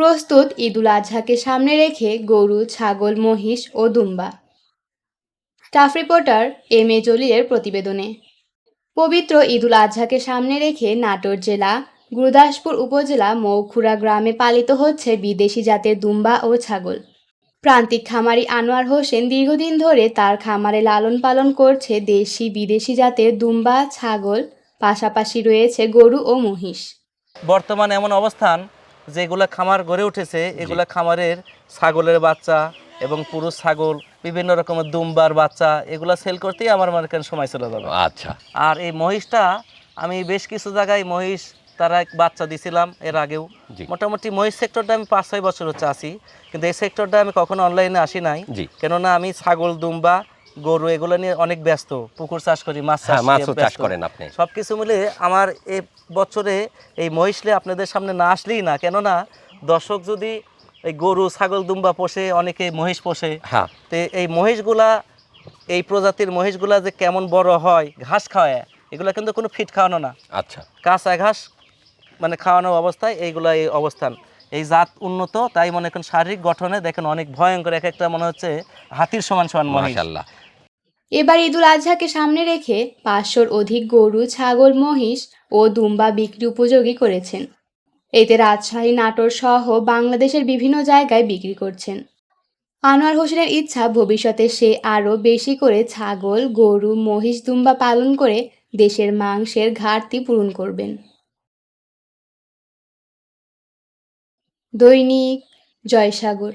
প্রস্তুত ঈদুল আজহাকে সামনে রেখে গরু, ছাগল, মহিষ ও দুম্বা। স্টাফ রিপোর্টার এম এ জলিলের প্রতিবেদনে। পবিত্র ঈদুল আজহাকে সামনে রেখে নাটোর জেলা, গুরুদাসপুর উপজেলা মৌখুড়া গ্রামে পালিত হচ্ছে বিদেশি জাতের দুম্বা ও ছাগল। প্রান্তিক খামারি আনোয়ার হোসেন দীর্ঘদিন ধরে তার খামারে লালন পালন করছে দেশি বিদেশি জাতের দুম্বা, ছাগল, পাশাপাশি রয়েছে গরু ও মহিষ। বর্তমানে এমন অবস্থান যেগুলো খামার গড়ে উঠেছে এগুলো খামারের ছাগলের বাচ্চা এবং পুরুষ ছাগল বিভিন্ন রকমের দুম্বার বাচ্চা এগুলো সেল করতেই আমার মনে করেন সময় চলে যাবে। আচ্ছা। আর এই মহিষটা আমি বেশ কিছু জায়গায় মহিষ তারা এক বাচ্চা দিছিলাম এর আগেও। মোটামুটি মহিষ সেক্টরটা আমি পাঁচ ছয় বছর হচ্ছে আসি কিন্তু এই সেক্টরটা আমি কখনো অনলাইনে আসি নাই। কেননা আমি ছাগল দুম্বা গরু এগুলো নিয়ে অনেক ব্যস্ত। পুকুর চাষ করি মাছ চাষ হ্যাঁ মাছও চাষ করেন আপনি। সব কিছু মিলে আমার এই বছরে এই মহিষলে আপনাদের সামনে না আসলেই না। কেননা দর্শক যদি এই গরু ছাগল দুম্বা পোষে অনেকে মহিষ পোষে হ্যাঁ। তো এই মহিষগুলা এই প্রজাতির মহিষগুলা যে কেমন বড় হয় ঘাস খাওয়ায় এগুলা কিন্তু কোনো ফিট খাওয়ানো না। আচ্ছা। কাঁচা ঘাস মানে খাওয়ানো অবস্থায় এইগুলা এই অবস্থান। এই জাত উন্নত তাই মনে করেন শারীরিক গঠনে দেখেন অনেক ভয়ঙ্কর এক একটা মনে হচ্ছে হাতির সমান সমান মহিষ এবার ঈদুল আজহাকে সামনে রেখে পাঁচশোর অধিক গরু, ছাগল, মহিষ ও দুম্বা বিক্রি উপযোগী করেছেন। এতে রাজশাহী, নাটোর সহ বাংলাদেশের বিভিন্ন জায়গায় বিক্রি করছেন। আনোয়ার হোসেনের ইচ্ছা ভবিষ্যতে সে আরও বেশি করে ছাগল, গরু, মহিষ, দুম্বা পালন করে দেশের মাংসের ঘাটতি পূরণ করবেন। দৈনিক জয়সাগর